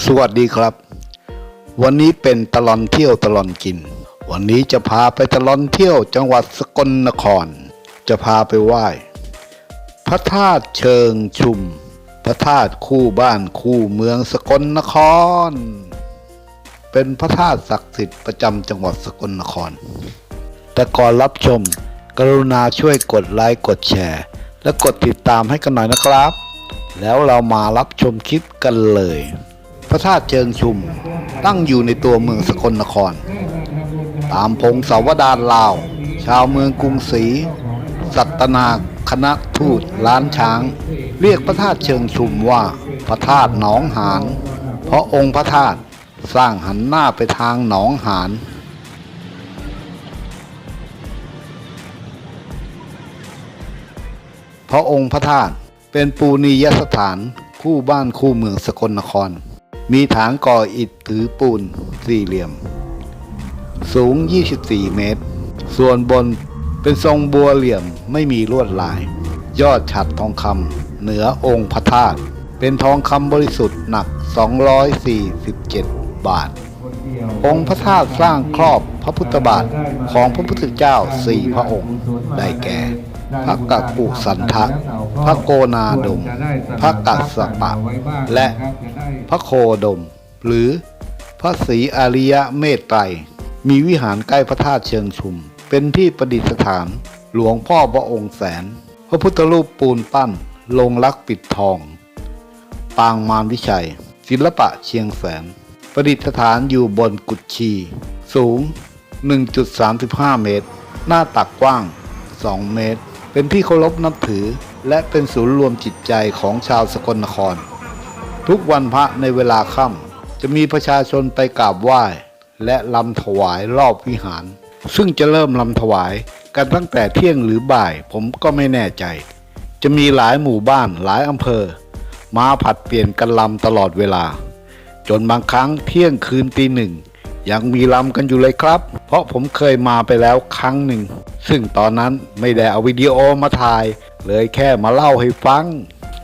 สวัสดีครับ วันนี้เป็นตลอนเที่ยวตลอนกิน วันนี้จะพาไปตลอนเที่ยวจังหวัดสกลนคร จะพาไปไหว้ พระธาตุเชิงชุม พระธาตุคู่บ้านคู่เมืองสกลนคร เป็นพระธาตุศักดิ์สิทธิ์ประจำจังหวัดสกลนคร แต่ก่อนรับชม กรุณาช่วยกดไลค์กดแชร์ และกดติดตามให้กันหน่อยนะครับ แล้วเรามารับชมคลิปกันเลย พระธาตุเชิงชุม ตั้งอยู่ในตัวเมืองสกลนคร ตามพงศาวดารลาว ชาวเมืองกรุงศรี สัตนาคณะทูตล้านช้าง เรียกพระธาตุเชิงชุมว่าพระธาตุหนองหาน เพราะองค์พระธาตุสร้างหันหน้าไปทางหนองหานเพราะองค์พระธาตุเป็นปูนียสถานคู่บ้านคู่เมืองสกลนคร มีฐานก่ออิฐถือปูนสี่เหลี่ยม สูง 24 เมตร ส่วนบนเป็นทรงบัวเหลี่ยมไม่มีลวดลาย ยอดฉัดทองคำเหนือองค์พระธาตุเป็นทองคำบริสุทธิ์หนัก 247 บาท องค์พระธาตุสร้างครอบพระพุทธบาทของพระพุทธเจ้าสี่พระองค์ได้แก่ พระกักกุสันทะ พระโกนาดม พระกัสสปะ และพระโคดม หรือพระศรีอาริยเมตไตร มีวิหารใกล้พระธาตุเชิงชุม เป็นที่ประดิษฐาน หลวงพ่อพระองค์แสน พระพุทธรูปปูนปั้น ลงรักปิดทอง ปางมารวิชัย ศิลปะเชียงแสน ประดิษฐานอยู่บนกุดชี สูง 1.35 เมตร หน้าตักกว้าง 2 เมตร เป็นที่เคารพนับถือ และเป็นศูนย์รวมจิตใจของชาวสกลนคร ทุกวันพระในเวลาค่ำจะมีประชาชนไปกราบไหว้ และลำถวายรอบวิหาร ซึ่งจะเริ่มลำถวายกันตั้งแต่เที่ยงหรือบ่ายผมก็ไม่แน่ใจ จะมีหลายหมู่บ้านหลายอำเภอ มาผัดเปลี่ยนกันลำตลอดเวลา จนบางครั้งเที่ยงคืนตีหนึ่งยังมีลำกันอยู่เลยครับ เพราะผมเคยมาไปแล้วครั้งหนึ่ง ซึ่งตอนนั้นไม่ได้เอาวิดีโอมาถ่าย เลยแค่มาเล่าให้ฟัง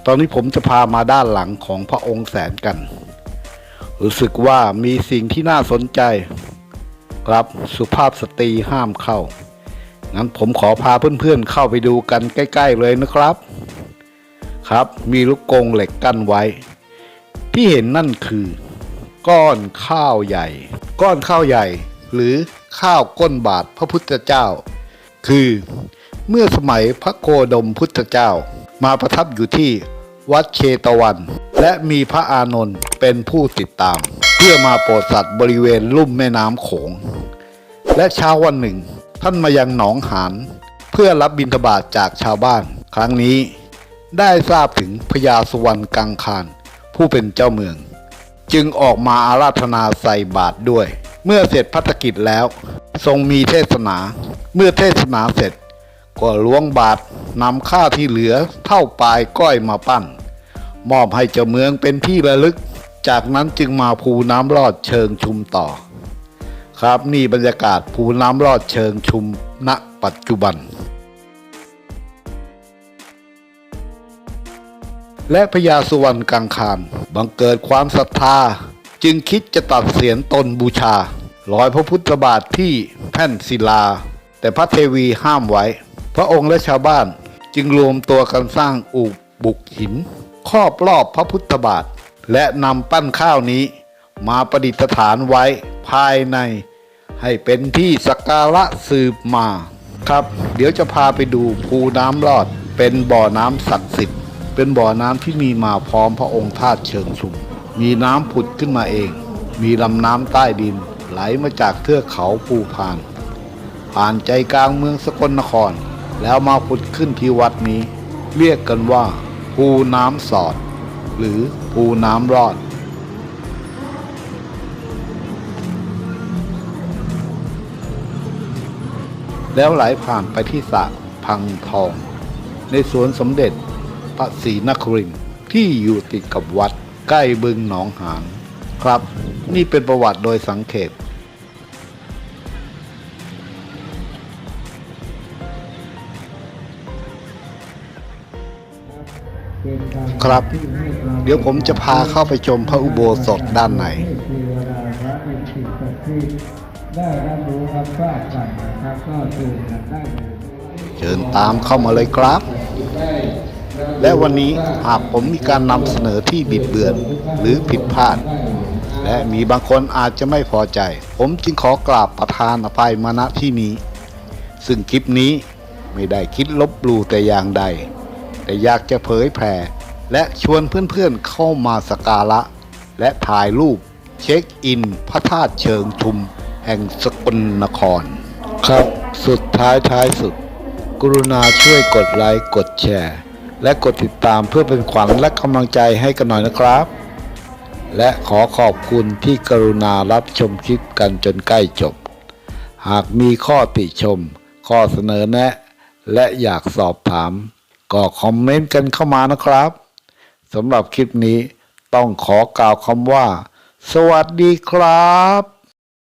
ตอนนี้ผมจะพามาด้านหลังของพระองค์แสนกัน รู้สึกว่ามีสิ่งที่น่าสนใจ ครับสุภาพสตรีห้ามเข้า งั้นผมขอพาเพื่อนๆเข้าไปดูกันใกล้ ๆ เลยนะครับ ครับ มีลูกกงเหล็กกั้นไว้ ที่เห็นนั่นคือ ก้อนข้าวใหญ่ ก้อนข้าวใหญ่ หรือข้าวก้นบาทพระพุทธเจ้า คือ เมื่อสมัยพระโคดมพุทธเจ้า มาประทับอยู่ที่วัดเชตวัน และมีพระอานนท์เป็นผู้ติดตาม เพื่อมาโปรดสัตว์บริเวณลุ่มแม่น้ำโขง และเช้าวันหนึ่ง ท่านมายังหนองหานเพื่อรับบิณฑบาตจากชาวบ้าน ครั้งนี้ได้ทราบถึงพญาสุวรรณกังคารผู้เป็นเจ้าเมือง จึงออกมาอาราธนาใส่บาตรด้วย เมื่อเสร็จพัฒกิจแล้ว ทรงมีเทศนา เมื่อเทศนาเสร็จ ก็ล้วงบาตรนำข้าที่เหลือเท่าปลายก้อยมาปั้น มอบให้เจ้าเมืองเป็นที่ระลึก จากนั้นจึงมาภูน้ำรอดเชิงชุมต่อ ครับนี่บรรยากาศภูน้ำรอดเชิงชุมณปัจจุบัน และพญาสุวรรณกังคารบังเกิดความศรัทธา จึงคิดจะตัดเสียนตนบูชาลอยพระพุทธบาทที่แผ่นศิลา แต่พระเทวีห้ามไว้ พระองค์และชาวบ้านจึงรวมตัวกันสร้างอุบุกหินครอบรอบพระพุทธบาท และนำปั้นข้าวนี้ มาประดิษฐานไว้ภายใน ให้เป็นที่สักการะสืบมา ครับ เดี๋ยวจะพาไปดูภูน้ำรอด เป็นบ่อน้ำศักดิ์สิทธิ์ เป็นบ่อน้ำที่มีมาพร้อมพระองค์ธาตุเชิงชุมมีน้ำผุดขึ้นมาเอง มีลำน้ำใต้ดินไหลมาจากเทือกเขาภูพาน ผ่านใจกลางเมืองสกลนคร แล้วมาผุดขึ้นที่วัดนี้ เรียกกันว่า ภูน้ำสอด หรือภูน้ำรอด แล้วไหลผ่านไปที่สระพังทอง ในสวนสมเด็จพระศรีนครินทร์ที่อยู่ติดกับวัดใกล้บึงหนองหานครับ นี่เป็นประวัติโดยสังเขป ครับ เดี๋ยวผมจะพาเข้าไปชมพระอุโบสถด้านในได้รับรู้รับทราบกันนะครับก็เชิญกันได้เชิญตามเข้ามาเลยครับ และวันนี้หากผมมีการนำเสนอที่บิดเบือนหรือผิดพลาด และมีบางคนอาจจะไม่พอใจ ผมจึงขอกราบประธานอภัยมาณที่นี้ ซึ่งคลิปนี้ไม่ได้คิดลบหลู่แต่อย่างใด แต่อยากจะเผยแผ่ และชวนเพื่อนๆเข้ามาสกการะ และถ่ายรูปเช็คอินพระธาตุเชิงชุม แห่งสกลนคร ครับสุดท้ายท้ายสุด กรุณาช่วยกดไลค์กดแชร์ และกดติดตามเพื่อเป็นขวัญและกำลังใจให้กันหน่อยนะครับ และขอขอบคุณที่กรุณารับชมคลิปกันจนใกล้จบ หากมีข้อติชม ข้อเสนอแนะ และอยากสอบถาม ก็คอมเมนต์กันเข้ามานะครับสำหรับคลิปนี้ต้องขอกล่าวคำว่า สวัสดีครับ